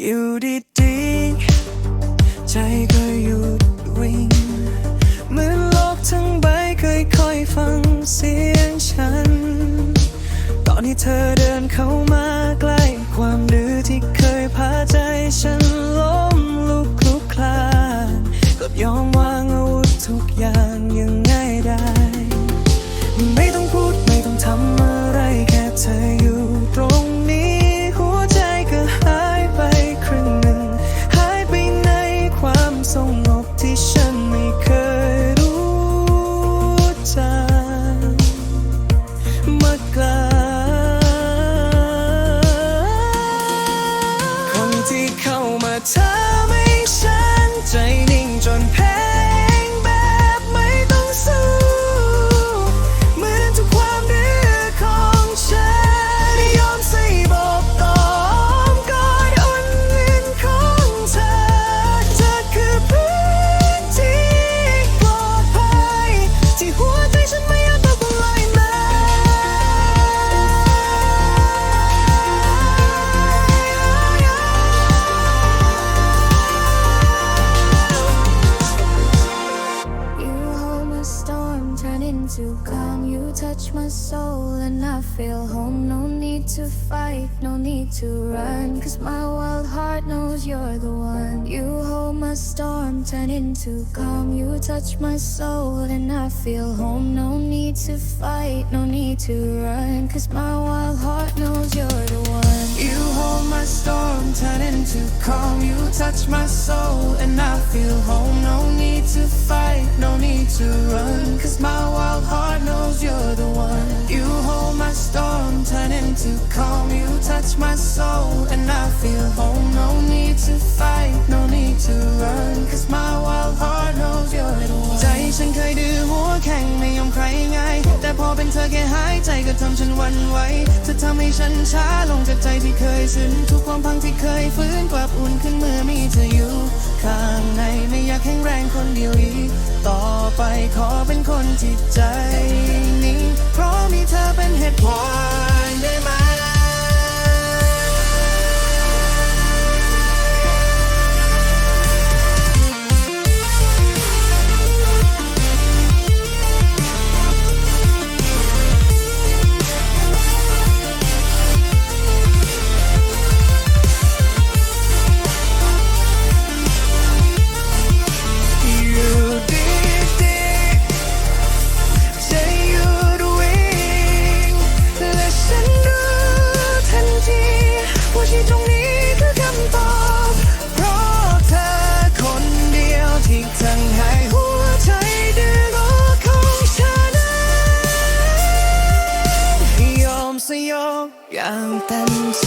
อยู่ดีๆใจก็หยุดวิ่งเหมือนโลกทั้งใบเคยคอยฟังเสียงฉัน ตอนที่เธอเดินเข้ามาใกล้ความดื้อที่เคยพาใจฉัน ที่ฉันไม่เคย You touch my soul, and I feel home. No need to fight, no need to run. Cause my wild heart knows you're the one. You hold my storm, turn into calm. You touch my soul, and I feel home. No need to fight, no need to run. Cause my wild heart knows you're the one. You hold my storm, turn into calm. You touch my soul, and I feel home. ข็งไม่ยอมใครง่าย แต่พอเป็นเธอแค่หายใจก็ทำฉันวันไหวเธอทำให้ฉันช้าลงจากใจที่เคยซึ้งทุกความพังที่เคยฟื้นกลับอุ่นขึ้นเมื่อมีเธออยู่ ข้างในไม่อยากแข็งแรงคนเดียวอีกต่อไปขอเป็นคนจิตใจ อย่างเต็มใจ